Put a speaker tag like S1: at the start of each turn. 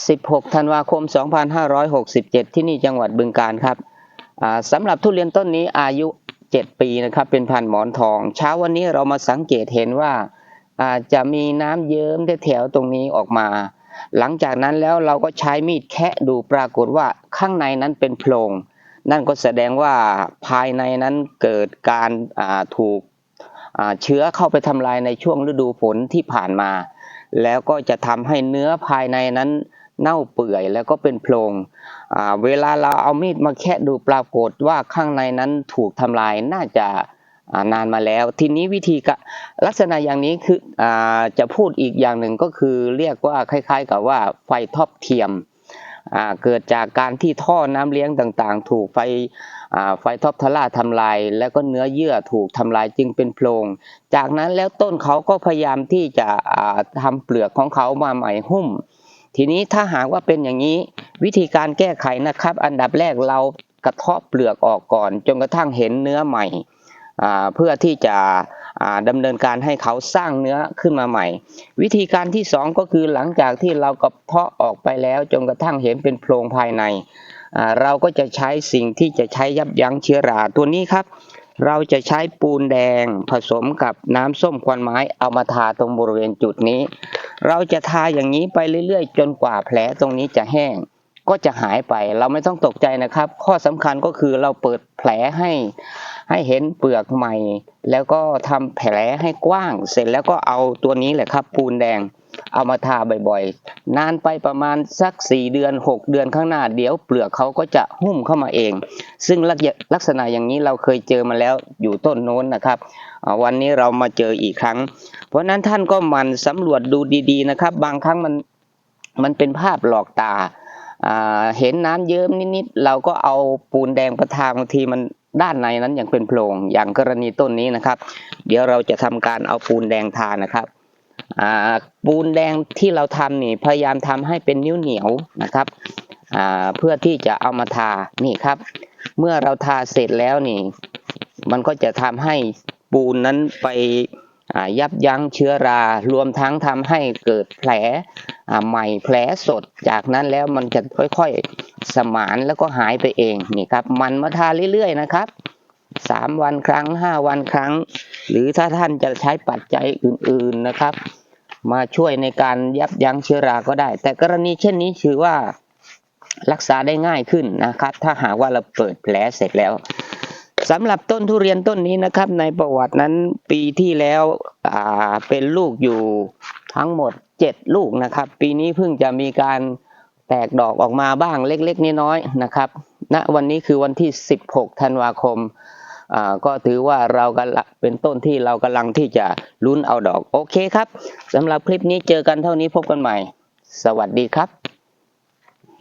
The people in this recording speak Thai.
S1: 16 ธันวาคม 2567 ที่นี่จังหวัดบึงกาฬครับสำหรับทุเรียนต้นนี้อายุ 7 ปีนะครับ เป็นพันหมอนทอง เช้าวันนี้เรามาสังเกตเห็นว่าอาจะมีน้ำเยิ้มแถวตรงนี้ออกมา หลังจากนั้นแล้วเราก็ใช้มีดแคะดูปรากฏว่าข้างในนั้นเป็นโพรง นั่นก็แสดงว่าภายในนั้นเกิดการาถูกเชื้อเข้าไปทำลายในช่วงฤดูฝนที่ผ่านมา แล้วก็จะทำให้เนื้อภายในนั้น เน่าเปื่อยแล้วก็เป็นโพรงเวลาเราเอามีดมาแคะดูปรากฏว่าข้างในนั้นถูกทำลายน่าจะานานมาแล้ว ทีนี้วิธีกลักษณะอย่างนี้คืออจะพูดอีกอย่างหนึ่งก็คือเรียกว่าคล้าย ๆ กับว่าไฟท็อปเทียมเกิดจากการที่ท่อน้ำเลี้ยงต่างๆ ถูกไฟไฟท็อปทลาทำลาย แล้วก็เนื้อเยื่อถูกทำลายจึงเป็นโพรง จากนั้นแล้วต้นเขาก็พยายามที่จะอ่าทำเปลือกของเขามาใหม่หุ้ม ทีนี้ถ้าหากว่าเป็นอย่างนี้วิธีการแก้ไขนะครับ อันดับแรกเรากระเทาะเปลือกออกก่อน จนกระทั่งเห็นเนื้อใหม่เพื่อที่จะอ่าดำเนินการให้เขาสร้างเนื้อขึ้นมาใหม่ วิธีการที่สองก็คือหลังจากที่เรากระเทาะออกไปแล้วจนกระทั่งเห็นเป็นโพรงภายในเราก็จะใช้สิ่งที่จะใช้ยับยั้งเชื้อราตัวนี้ครับ เราจะใช้ปูนแดงผสมกับน้ำส้มควันไม้เอามาทาตรงบริเวณจุดนี้ เราจะทาอย่างนี้ไปเรื่อยๆ จนกว่าแผลตรงนี้จะแห้ง ก็จะหายไปเราไม่ต้องตกใจนะครับ ข้อสำคัญก็คือเราเปิดแผลให้ให้เห็นเปลือกใหม่ แล้วก็ทำแผลให้กว้าง เสร็จแล้วก็เอาตัวนี้แหละครับปูนแดง เอามาทาบ่อยๆ นานไปประมาณสัก 4 เดือน 6 เดือนข้างหน้าเดี๋ยวเปลือกเขาก็จะหุ้มเข้ามาเอง ซึ่งลักษณะอย่างนี้เราเคยเจอมาแล้วอยู่ต้นโน้นนะครับ วันนี้เรามาเจออีกครั้ง เพราะนั้นท่านก็มันสำรวจดูดีๆนะครับ บางครั้งมันมันเป็นภาพหลอกตา เห็นน้ำเยิ้มนิดๆ เราก็เอาปูนแดงประทางบางทีมันด้านในนั้นอยังเป็นโพรงอย่างกรณีต้นนี้นะครับ เดี๋ยวเราจะทำการเอาปูนแดงทานะครับ ปูนแดงที่เราทำนี่พยายามทำให้เป็นนิ้วเหนียวนะครับเพื่อที่จะเอามาทานี่ครับ เมื่อเราทาเสร็จแล้วนี่ มันก็จะทำให้ปูนนั้นไปยับยั้งเชื้อรารวมทั้งทำให้เกิดแผลใหม่แผลสด จากนั้นแล้วมันจะค่อยๆสมานแล้วก็หายไปเองนี่ครับ มันมาทาเรื่อยๆนะครับสามวันครั้งห้าวันครั้ง หรือถ้าท่านจะใช้ปัจจัยอื่น ๆนะครับ มาช่วยในการยับยั้งเชื้อราก็ได้ แต่กรณีเช่นนี้ถือว่ารักษาได้ง่ายขึ้นนะครับ ถ้าหากว่าเราเปิดแผลเสร็จแล้วสำหรับต้นทุเรียนต้นนี้นะครับ ในประวัตินั้นปีที่แล้วเป็นลูกอยู่ทั้งหมด 7 ลูกนะครับ ปีนี้เพิ่งจะมีการแตกดอกออกมาบ้างเล็กๆน้อยๆนะครับณวันนี้คือวันที่ 16 ธันวาคม ก็ถือว่าเรากำลังเป็นต้นที่เรากำลังที่จะลุ้นเอาดอก โอเคครับสำหรับคลิปนี้เจอกันเท่านี้พบกันใหม่ สวัสดีครับ